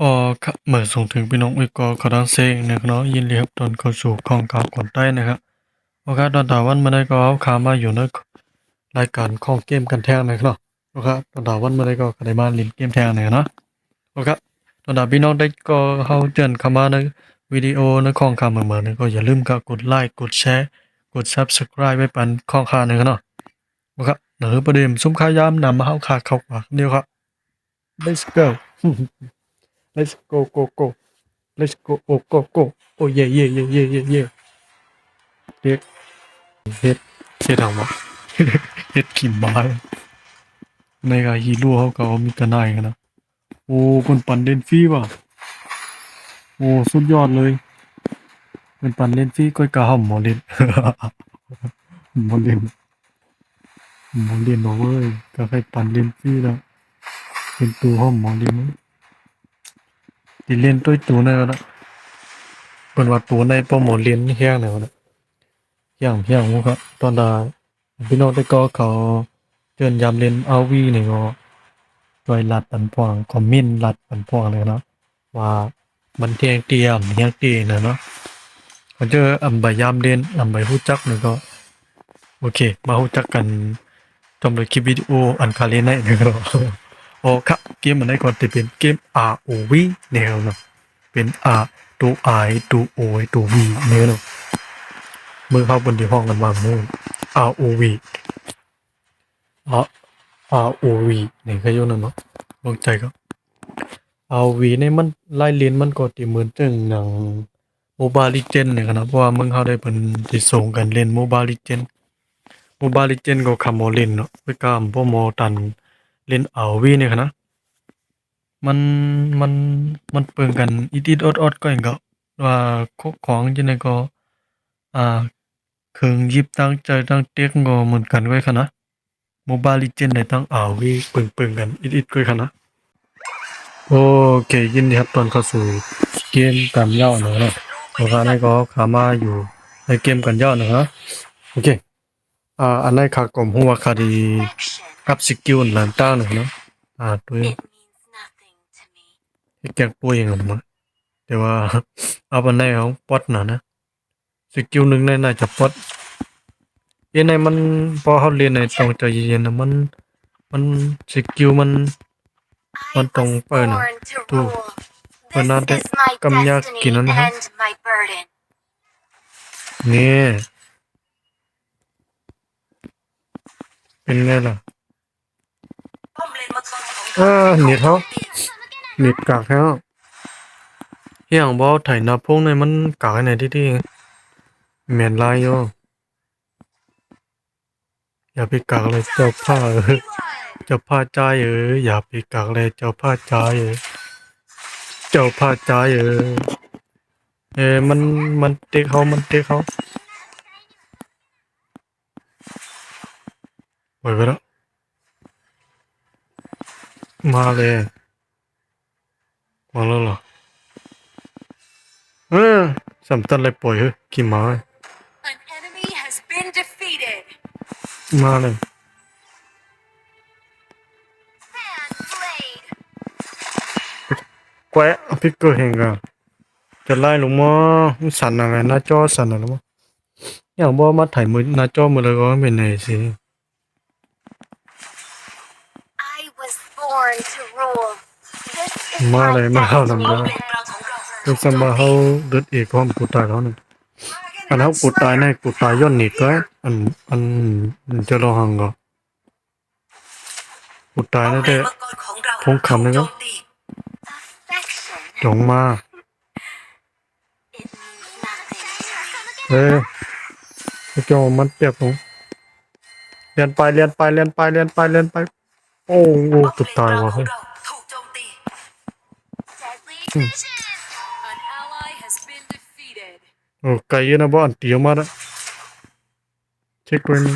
ออครับเหมือนส่งถึงพี่น้องอีกก็ขอดังเซงนะครับเนาะยินดีครับตอนเข้าสู่ของข่าวก่อนใต้นะครับโอเคตอนตาวันมาได้ก็เอาขามาอยู่ในรายการของเกมกันแทงนะครับเนาะโอเคตอนตาวันมาได้ก็ได้มาเล่นเกมแทงนะครับเนาะโอเคตอนตาพี่น้องได้ก็เข้าเตือนเข้ามาในวิดีโอในของข่าวเหมือนๆก็อย่าลืมก็กดไลค์กดแชร์กด Subscribe ไว้ปันของข่าวนะครับเนาะโอเคเดี๋ยวประเด็นซุ้มข้ายามนำมาเข้าขาเข้าปากเดียวครับ let's go Let's go go go. Let's go go go go. Oh yeah yeah yeah yeah yeah yeah. เฮ็ดเฮ็ดเฮ็ดเอาวะเฮ็ดขิมบายในกาฮีโร่เขาก็มีแต่นายกันนะโอ้คนปั่นเล่นฟรีว่ะโอ้สุดยอดเลยเป็นปั่นเล่นฟรีก็กระห่ำหมอเล่นหมอเล่นหมอเล่นบอกเว้ยก็ให้ปั่นเล่นฟรีแล้วเป็นตัวห่ำหมอเล่นมั้ ง thì liên tôi tú này đó còn ว่าตูในโปรโมทเรียนเฮียงไหนวะเนี่ยเฮียงเฮียงมุครับตอนดาพี่น้องได้ก็เขาเตือนย้ำเรียนเอาวีนี่ก็ช่วยรัดปันพวงคอมเมนต์รัดปันพวงเลยเนาะว่ามันเทียงเตียมเฮียงตีนะเนาะเขาเจออำใบยามเรียนอำใบฮู้จักนี่ก็ โอเค มาฮู้จักกันจำเลยคลิปวิดีโออันคาเล่นได้นะครับ โอ้ครับเกมมันได้ก่อนจะเป็นเกม ROV แนวเนาะเป็น R ตัว I ตัว O ตัว V เนื้อเนาะมือเข้าบนที่ห้องกันวางมือ ROV ROV นี่ก็ยู่นั่นเนาะลองใจก็ ROV เนี่ยมันไล่เลียนมันก็ติเหมือนจังหนัง Mobile Legends เนี่ยครับเพราะว่ามึงเขาได้เป็นที่ส่งกันเล่น Mobile Legends Mobile Legends ก็คำโมเล่นเนาะไปกามพวกโมตัน เล่นเอาวีเนี่ยนะมันมันมันเปิงกันอีดิดอดอดก็เองก็ว่าของจังได๋ก็อ่าเครื่องยิบตั้งใจตั้งเต็กก็เหมือนกันไว้ค่ะนะ Mobile Legends ได้ตั้งเอาวีเปิงๆกันอีดิดก็ค่ะนะโอเคยินดีครับตอนเข้าสู่เกมกันยาวหน่อยเนาะโอเคอันนี้ก็ขามาอยู่ในเกมกันยาวหน่อยนะโอเคอ่าอันนี้ค่ะกลมหัวคดี กับสกิลต่างๆเนาะอ่าตัว It means nothing to me. ที่แกป่วยอย่างนั้นมาแต่ว่าเอาอันไหนของป๊อตน่ะนะสกิลหนึ่งในน่าจะป๊อตเย็นในมันพอเขาเรียนในต้องใจเย็นๆนะมันมันสกิลมัน I Con tông was bơi nè. born to Tu. rule. Bơi nó This để is my cầm nhạc destiny kỹ năng hả? and my burden. เนี่ยเป็นไงล่ะเออเน็ตเขาเน็ตกากแล้วเฮียงบ่ไถนาพงในมันกากไหนที่ที่แม่นลายอยู่อย่าไปกากเลยเจ้าผ้าเออเจ้าผ้าใจเอออย่าไปกากเลยเจ้าผ้าใจเออเจ้าผ้าใจเออเออมันมันเตะเขามันเตะเขาปล่อยไปแล้ว มาเลยมาแล้วเหรอเออสำตันเลยปล่อยเฮ้ยกี่หมา An enemy has been defeated. มาเมา my เลยมาเข้าลำ destiny บากก็สมมาเขาเดือดอีกความกูตายแล้วนึงอันเขากูตายแน่กูตายย้อนหนีก็อันอันจะรอหังก็กูตายแน่แต่พงคำเลยครับ Affection. จงมา It means nothing. เฮ้ยไอ้เจ้ามันเปียกลงเรียนไปเรียนไปเรียนไปเรียนไปเรียนไป โอ้โหกูตายว่ะเฮ้ย โอ้ไกลเยอะนะบ้านเตี๋ยวมาแล้วเช็คด้วยนี่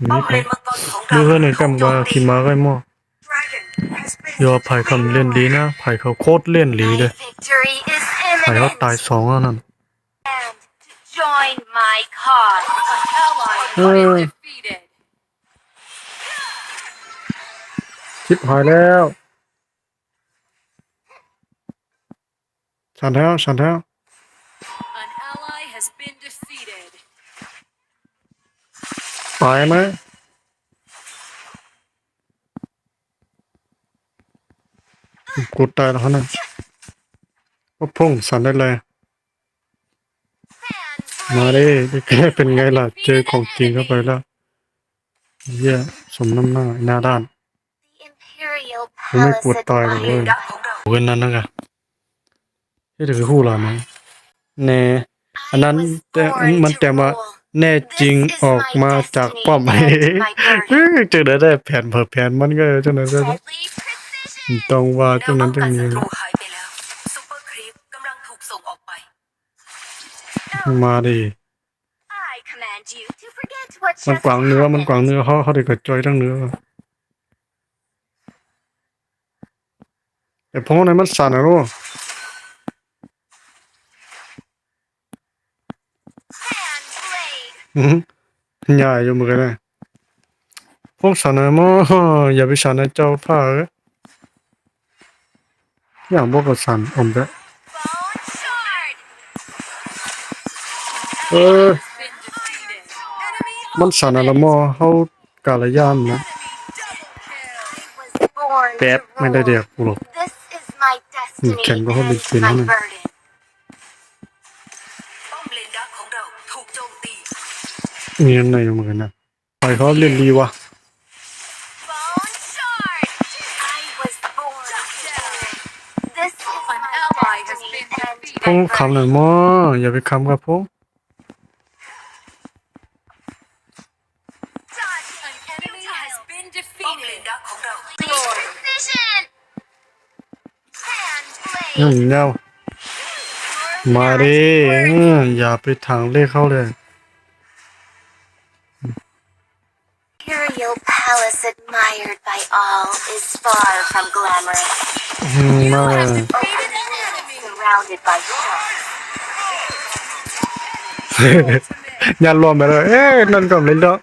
นี่ไปมือเพื่อนหนึ่งกำว่าขี่ม้าก็หม้อยอไผ่คำเล่นลีนะไผ่เขาโคตรเล่นลี My เลย victory is ไผ่เขา imminent. ตายสองแล้วนั่น And to join my cause. An ally has Hmm. been defeated. ชิบหายแล้ว สั่นแล้วสั่นแล้ว An ally has been defeated. ตายไหม กูตายแล้วนะก็พุ่งสั่นได้เลย Fan มาดิแค่เป็นไงล่ะ เจอของจริงเข้าไปแล้วเยี่ยสมน้ำหน้าไอ้หน้าด้าน the Imperial ผมไม่ Palace ปวดตายหรอกเว้ย admired เว้นนั้นนะกะ ที่ถือคู่เราไหมแน่อันนั้นแต่มันแต่ว่าแน่จริงออกมาจากป้อมเฮ้ยจังได้ได้แผนเผอแผนมันก็จังได้ได้ Deadly precision. ต้องว่าจังนั้นจังนี้ศัตรูหายไปแล้วซูเปอร์ครีปกำลังถูกส่งออกไปมาดิมันกวางเนื้อมันกวางเนื้อเขาเขาได้กระจอยทั้งเนื้อแต่พวกนั้นมันสั่นอะรู้ Hand blade. อือหือ ใหญ่อยู่เหมือนกันนะพวกสั่นอะมั้งอย่าไปสั่นนะเจ้าผ้าเอ้ยอย่างพวกก็สั่นอมไป Bone shard. เออ Been defeated. Enemy มันสั่นอะละมอเขากาลยานนะ enemy double kill. I was born แป๊บ to ไม่ได้เดีย rule. กกูหรอก This is my destiny แข่งก็เขา and เป็นเป็น my นะ มีอันไหนเหมือนกันนะปล่อยเขาเล่นดีวะ Bone shard. I was born to rule. This is An my ally has destiny been and พง my คำหน่อย burden. มออย่าไปคำกับพง An enemy has been ป้อมเลน defeated. ดักของเรา Precision. Hand นั่ blade. นแนวมาดิเอออย่าไปทางเลขเข้าเลย Imperial palace admired by all is far from glamorous. อืมมาเลย Defeated an enemy. Surrounded by sharks. อย่ารวมไปเลยเอ๊ะนั่นก็เล่นแล้ว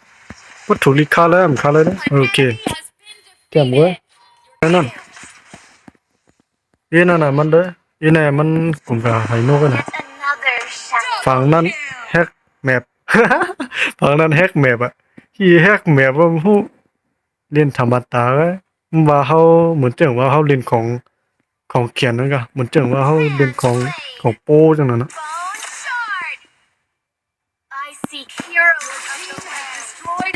วัตถุลิค่าแล้วมค่าเลยนะ An โอเค enemy has been แก้มเว้ย defeated. นั่นอีนั่นน่ะมันเด้ออีนั่นมันกลุ่มกับไฮโนกันนะ Yet another shadow. ฝั่งนั้นแฮกแมปฝั่งนั้นแฮกแมปอะ ที่แฮกแมปว่าผู้เล่นธรรมดาเว้ยว่าเขาเหมือนเจังว่าเขาเล่นของของเขียนนั่นก็เหมือนเจังว่าเขาเล่นของของโป้จังนั้นนะ Bone shard. I seek heroes of the land.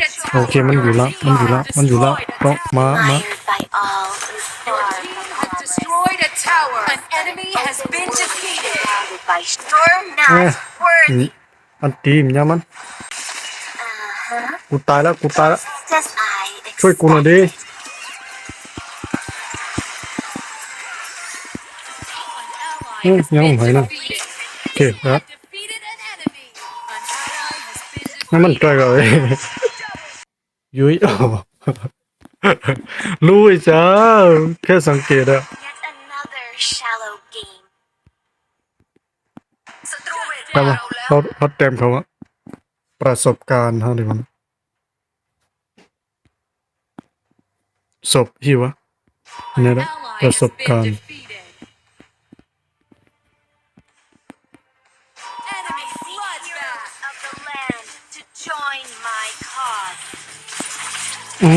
Destroyed a โอเคมันอยู่ละมันอยู่ละมันอยู่ละก็มามา Admired by all is Your far team from has glamorous. destroyed a tower. An enemy has been defeated. Surrounded by storm not Eh. worthy. อันตีมยามัน Uh-huh. กูตายแล้วกูตายแล้ว Just as I ช่วยกูหน่อยดิ An ally Ừ, has nhớ been không phải đâu. defeated. โอเคครับ Defeated an enemy. An ally has been ให้มัน defeated. ใกล้กันเลยยุ้ยอ๋อรู้ไอ้จ้าแค่สังเกตอะ yet another shallow game. ศัตรูเวทแต่มาว่าเราแล้วเขาเขาเต็มเขาว่าประสบการณ์เท่าไหร่มัน ศพหิวะ An Nè đó, ally ประ has สบ been การณ์ defeated. Enemy bloodbath. Of the land to join my cause. อื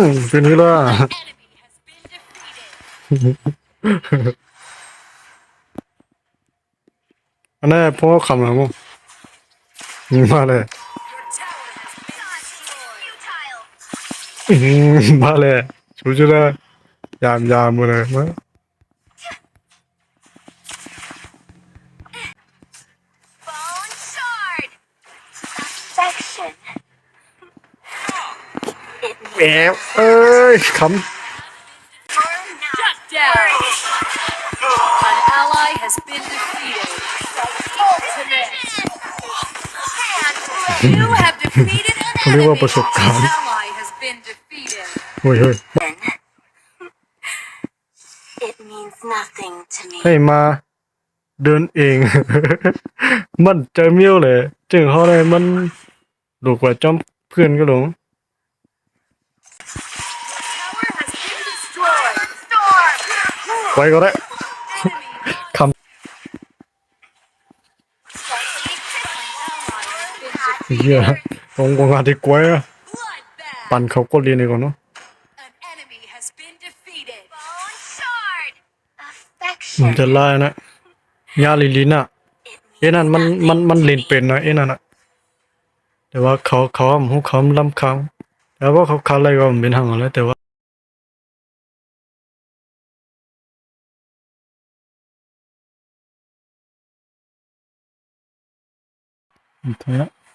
มเป็นนี้ล่ะ Enemy has been defeated. อันนั้นพวกคำอะไรมั้งมาเลย Your tower has been destroyed. Futile. อืมมาเลย 조지라 얌얌을 해. Meow. Uh, come. An ally has been defeated. You have defeated an enemy. An ally has been defeated. Oi, oi. ให้มาเดินเอง มันจะมิวเลยจึงเขาเลยมันดูกว่าจอมเพื่อนก็หลงไปก็ได้คำเฮียตรงกงานที่กวยปั่นเขาก็เรียนเลยก่อนเนาะ มันจะไล่นะยาลิลินอะเอ้นั่นมันมันมันเล่นเป็นนะเอ้นั่นอะแต่ว่าเขาเขาหูเขาลำคางแล้วว่าเขาคันอะไรก็มันเป็นหางอะไรแต่ว่าเท่า